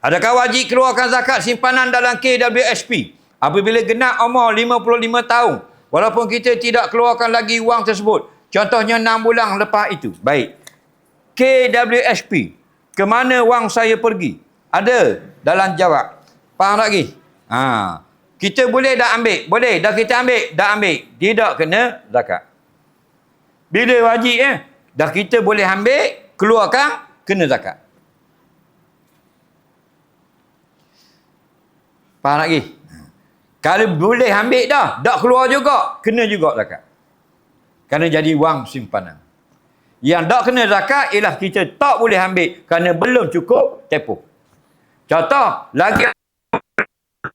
Adakah wajib keluarkan zakat simpanan dalam KWSP apabila genap umur 55 tahun walaupun kita tidak keluarkan lagi wang tersebut? Contohnya 6 bulan lepas itu. Baik. KWSP. Ke mana wang saya pergi? Ada dalam jawab. Faham tak lagi? Ha. Kita boleh dah ambil? Boleh. Dah kita ambil? Dah ambil. Tidak kena zakat. Bila wajib eh? Dah kita boleh ambil, keluarkan, kena zakat. Faham lagi? Kalau boleh ambil dah, tak keluar juga, kena juga zakat. Kerana jadi wang simpanan. Yang tak kena zakat ialah kita tak boleh ambil kerana belum cukup tempoh. Contoh, lagi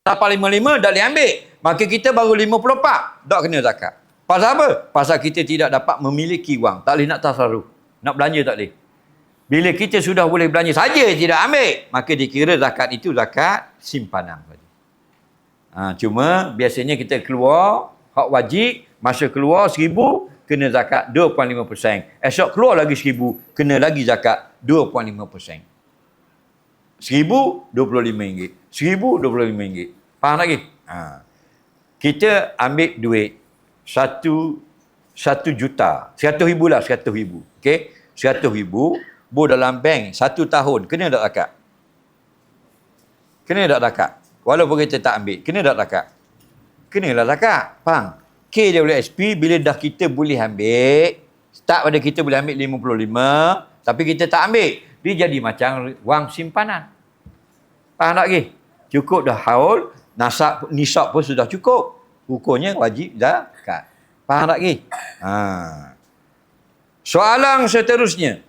855 tak boleh ambil. Maka kita baru 54, tak kena zakat. Pasal apa? Pasal kita tidak dapat memiliki wang. Tak boleh nak tasarruf. Nak belanja tak boleh. Bila kita sudah boleh belanja saja tidak ambil, maka dikira zakat itu zakat simpanan. Ha, cuma biasanya kita keluar hak wajib, masa keluar seribu kena zakat 2.5%. Esok keluar lagi seribu, kena lagi zakat 2.5%. Seribu, RM25. Seribu, RM25. Faham lagi? Ha. Kita ambil duit satu satu juta. Seratus ribu lah, seratus ribu. Okey? Seratus ribu, bu dalam bank satu tahun, kena tak zakat? Kena tak zakat? Walaupun kita tak ambil, kena tak zakat? Kenalah zakat. Faham? KWSP bila dah kita boleh ambil, start pada kita boleh ambil 55, tapi kita tak ambil, dia jadi macam wang simpanan. Faham tak lagi? Cukup dah haul, nasab, nisab pun sudah cukup. Hukumnya wajib zakat. Faham tak lagi? Ha. Soalan seterusnya.